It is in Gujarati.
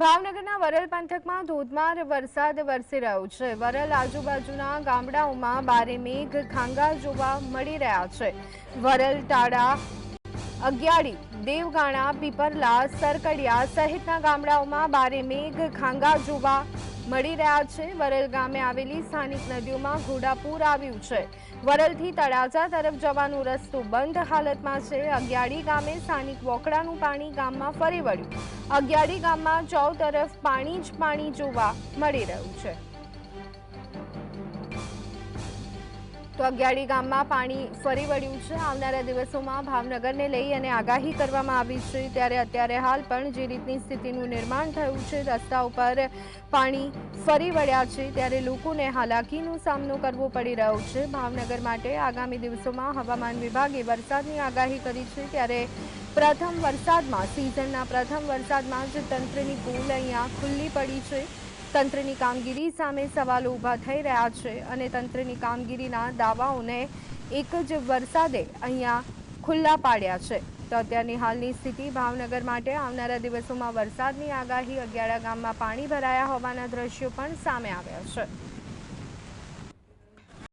ભાવનગરના વરલ પંથકમાં ધોધમાર વરસાદ વરસી રહ્યો છે. વરલ આજુબાજુના ગામડાઓમાં બારે મેઘ ખાંગા જોવા મળી રહ્યા છે. વરલ ટાડા અગિયાળી, દેવગાણા, પીપરલા, સરકડિયા સહિતના ગામડાઓમાં બારે મેઘ ખાંગા જોવા મળી રહ્યા છે. વરલ ગામે આવેલી સ્થાનિક નદીઓમાં ઘોડાપૂર આવ્યું છે. વરલથી તળાજા તરફ જવાનું રસ્તો બંધ હાલતમાં છે. અગિયાળી ગામે સ્થાનિક વોકડાનું પાણી ગામમાં ફરી વળ્યું. અગિયાળી ગામમાં ચૌ તરફ પાણી જ પાણી જોવા મળી રહ્યું છે. તો અગિયાળી ગામમાં પાણી ફરી વળ્યું છે. આવનારા દિવસોમાં ભાવનગરને લઈ અને આગાહી કરવામાં આવી છે. ત્યારે અત્યારે હાલ પણ જે રીતની સ્થિતિનું નિર્માણ થયું છે રસ્તા ઉપર પાણી ફરી વળ્યા છે, ત્યારે લોકોને હાલાકીનો સામનો કરવો પડી રહ્યો છે. ભાવનગર માટે આગામી દિવસોમાં હવામાન વિભાગે વરસાદની આગાહી કરી છે. ત્યારે પ્રથમ વરસાદમાં, સિઝનના પ્રથમ વરસાદમાં જ તંત્રની પૂલ અહીંયા ખુલ્લી પડી છે. તંત્રની કામગીરી સામે સવાલો ઊભા થઈ રહ્યા છે અને તંત્રની કામગીરીના દાવાઓને એક જ વરસાદે અહીંયા ખુલ્લા પાડ્યા છે. તો અત્યારની હાલની સ્થિતિ ભાવનગર માટે આવનારા દિવસોમાં વરસાદની આગાહી અગિયારા ગામમાં પાણી ભરાયા હોવાના દ્રશ્યો પણ સામે આવ્યા છે.